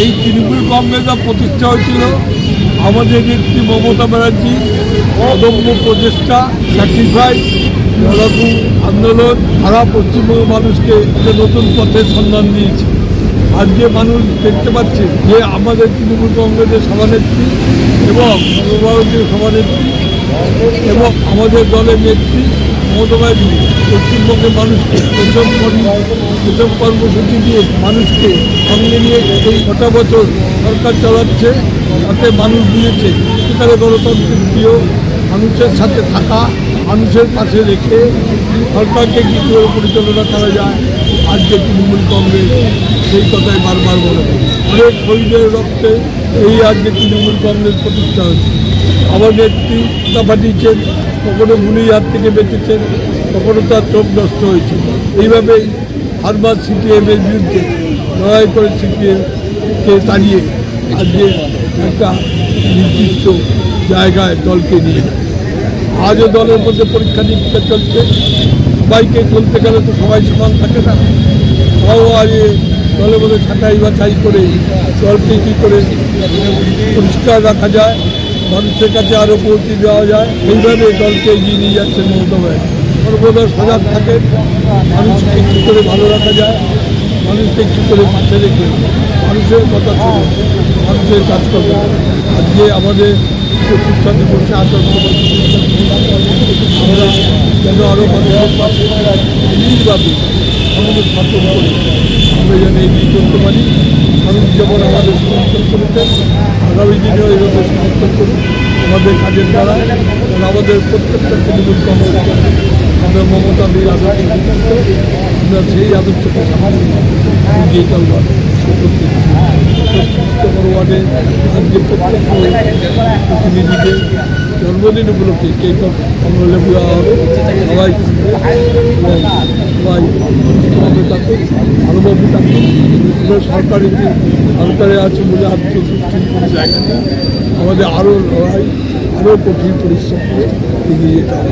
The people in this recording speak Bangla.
এই তৃণমূল কংগ্রেসের প্রতিষ্ঠা হয়েছিল, আমাদের নেত্রী মমতা ব্যানার্জি, অদম্য প্রচেষ্টা স্যাক্রিফাইস লড়াকু আন্দোলন, সারা পশ্চিমবঙ্গের মানুষকে একটা নতুন পথের সন্ধান দিয়েছে। আজকে মানুষ দেখতে পাচ্ছে যে আমাদের তৃণমূল কংগ্রেসের সভানেত্রী এবং সর্বভারতীয় সভানেত্রী এবং আমাদের দলের নেত্রী মমতা পশ্চিমবঙ্গের মানুষকে প্রথম কর্ম- প্রথম কর্মসূচি দিয়ে মানুষকে সঙ্গে নিয়ে এই কটা বছর সরকার চালাচ্ছে, তাতে মানুষ দিয়েছে। সেখানে গণতন্ত্রের প্রিয় মানুষের সাথে থাকা, মানুষের পাশে রেখে সরকারকে কী করে পরিচালনা করা যায়? আজকে তৃণমূল কংগ্রেস সেই কথাই বারবার বলে অনেক শহীদের রক্তে এই আজকে তৃণমূল কংগ্রেস প্রতিষ্ঠা হয়েছে আমার নেত্রী তা পাঠিয়েছেন, কখনো গুলির হাত থেকে বেঁচেছেন, কখনো তার চোখ নষ্ট হয়েছে। এইভাবেই হারবার সিপিএমের বিরুদ্ধে লড়াই করে সিপিএমকে তাড়িয়ে আজকে একটা নির্দিষ্ট জায়গায় দলকে নিয়ে আজও দলের মধ্যে পরীক্ষা নিরীক্ষা চলছে। সবাইকে চলতে গেলে তো সবাই সমান থাকে না। তাও এ দলের মধ্যে ছাঁটাই বাছাই করে দলকে কী করে পরিষ্কার রাখা যায়, মানুষের কাছে আরও পৌঁছে দেওয়া যায়। এইভাবে দলকে এগিয়ে নিয়ে যাচ্ছে মমতা সর্বদা সজাগ থাকেন মানুষকে কী করে ভালো রাখা যায়, মানুষকে কী করে পাশে রেখে মানুষের কথা শুনে মানুষের কাজ করবে। আজকে আমাদের শিক্ষা দিবসে আদর্শ আমরা যেন আরও নির্বাচন আমাদের শাসন করে আমরা যেন এগিয়ে চলতে পারি। মানুষ যেমন আমাদের সমর্থন করেছেন, আগামী দিনেও এভাবে সমর্থন করুন আমাদের কাজের দ্বারা। আমাদের প্রত্যেকটা তৃণমূল কংগ্রেস আমরা মমতা দিয়ে আদর্শ আমরা সেই আদর্শকে সামনে এগিয়ে চলবার ওয়ার্ডে আজকে প্রত্যেক প্রতিনিধিদের জন্মদিন উপলক্ষে কেক হবে। সবাই সবাই ভালোভাবে থাকুন আমরা সরকারি সরকারে আছে বলে আমাদের আরও লড়াই, আরও কঠিন পরিশ্রম এগিয়ে যেতে হবে।